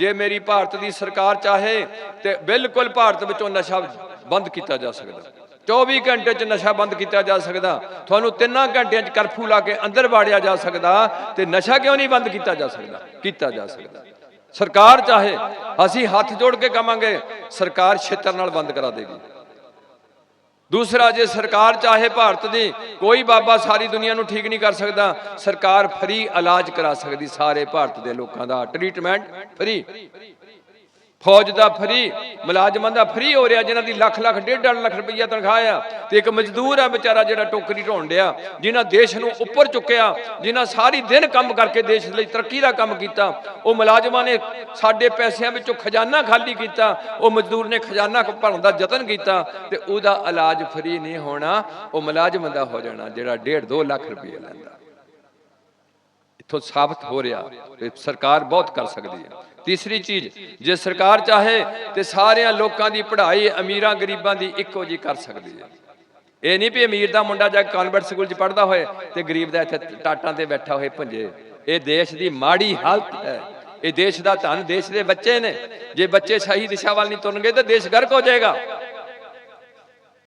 ਜੇ ਮੇਰੀ ਭਾਰਤ ਦੀ ਸਰਕਾਰ ਚਾਹੇ ਤੇ ਬਿਲਕੁਲ ਭਾਰਤ ਵਿੱਚੋਂ ਨਸ਼ਾ ਬੰਦ ਕੀਤਾ ਜਾ ਸਕਦਾ। 24 ਘੰਟੇ 'ਚ ਨਸ਼ਾ ਬੰਦ ਕੀਤਾ ਜਾ ਸਕਦਾ। ਤੁਹਾਨੂੰ ਤਿੰਨਾਂ ਘੰਟਿਆਂ 'ਚ ਕਰਫਿਊ ਲਾ ਕੇ ਅੰਦਰ ਵਾੜਿਆ ਜਾ ਸਕਦਾ ਤੇ ਨਸ਼ਾ ਕਿਉਂ ਨਹੀਂ ਬੰਦ ਕੀਤਾ ਜਾ ਸਕਦਾ? ਕੀਤਾ ਜਾ ਸਕਦਾ। ਸਰਕਾਰ ਚਾਹੇ, ਅਸੀਂ ਹੱਥ ਜੋੜ ਕੇ ਕਵਾਂਗੇ, ਸਰਕਾਰ ਛੇਤਰ ਨਾਲ ਬੰਦ ਕਰਾ ਦੇਗੀ। ਦੂਸਰਾ, ਜੇ ਸਰਕਾਰ ਚਾਹੇ ਭਾਰਤ ਦੀ ਕੋਈ ਬਾਬਾ, ਸਾਰੀ ਦੁਨੀਆ ਨੂੰ ਠੀਕ ਨਹੀਂ ਕਰ ਸਕਦਾ, ਸਰਕਾਰ ਫ੍ਰੀ ਇਲਾਜ ਕਰਾ ਸਕਦੀ, ਸਾਰੇ ਭਾਰਤ ਦੇ ਲੋਕਾਂ ਦਾ। ਟ੍ਰੀਟਮੈਂਟ ਫ੍ਰੀ ਫੌਜ ਦਾ ਫਰੀ, ਮੁਲਾਜ਼ਮਾਂ ਦਾ ਫਰੀ ਹੋ ਰਿਹਾ, ਜਿਨ੍ਹਾਂ ਦੀ ਲੱਖ ਲੱਖ, ਡੇਢ ਡੇਢ ਲੱਖ ਰੁਪਈਆ ਤਨਖਾਹ ਆ। ਤੇ ਇੱਕ ਮਜ਼ਦੂਰ ਆ ਵਿਚਾਰਾ ਜਿਹੜਾ ਟੋਕਰੀ ਢੋਣ ਡਿਆ, ਜਿਨ੍ਹਾਂ ਦੇਸ਼ ਨੂੰ ਉੱਪਰ ਚੁੱਕਿਆ, ਜਿਨ੍ਹਾਂ ਸਾਰੀ ਦਿਨ ਕੰਮ ਕਰਕੇ ਦੇਸ਼ ਲਈ ਤਰੱਕੀ ਦਾ ਕੰਮ ਕੀਤਾ। ਉਹ ਮੁਲਾਜ਼ਮਾਂ ਨੇ ਸਾਡੇ ਪੈਸਿਆਂ ਵਿੱਚੋਂ ਖਜ਼ਾਨਾ ਖਾਲੀ ਕੀਤਾ, ਉਹ ਮਜ਼ਦੂਰ ਨੇ ਖਜ਼ਾਨਾ ਭਰਨ ਦਾ ਯਤਨ ਕੀਤਾ, ਤੇ ਉਹਦਾ ਇਲਾਜ ਫਰੀ ਨਹੀਂ ਹੋਣਾ, ਉਹ ਮੁਲਾਜ਼ਮ ਦਾ ਹੋ ਜਾਣਾ, ਜਿਹੜਾ ਡੇਢ 2 ਲੱਖ ਰੁਪਈਆ ਲੈਂਦਾ। ਇੱਥੋਂ ਸਾਬਤ ਹੋ ਰਿਹਾ ਸਰਕਾਰ ਬਹੁਤ ਕਰ ਸਕਦੀ ਹੈ। ਤੀਸਰੀ ਚੀਜ਼, ਜੇ ਸਰਕਾਰ ਚਾਹੇ ਤੇ ਸਾਰਿਆਂ ਲੋਕਾਂ ਦੀ ਪੜ੍ਹਾਈ ਅਮੀਰਾਂ ਗਰੀਬਾਂ ਦੀ ਇੱਕੋ ਜੀ ਕਰ ਸਕਦੀ ਹੈ। ਇਹ ਨਹੀਂ ਵੀ ਅਮੀਰ ਦਾ ਮੁੰਡਾ ਜਾ ਕੇ ਸਕੂਲ 'ਚ ਪੜ੍ਹਦਾ ਹੋਏ ਤੇ ਗਰੀਬ ਦਾ ਇੱਥੇ ਟਾਟਾਂ ਤੇ ਬੈਠਾ ਹੋਏ ਭੰਜੇ। ਇਹ ਦੇਸ਼ ਦੀ ਮਾੜੀ ਹਾਲਤ ਹੈ। ਇਹ ਦੇਸ਼ ਦਾ ਧਨ ਦੇਸ਼ ਦੇ ਬੱਚੇ ਨੇ। ਜੇ ਬੱਚੇ ਸਹੀ ਦਿਸ਼ਾ ਵੱਲ ਨਹੀਂ ਤੁਰਨਗੇ ਤਾਂ ਦੇਸ਼ ਗਰਕ ਹੋ ਜਾਏਗਾ।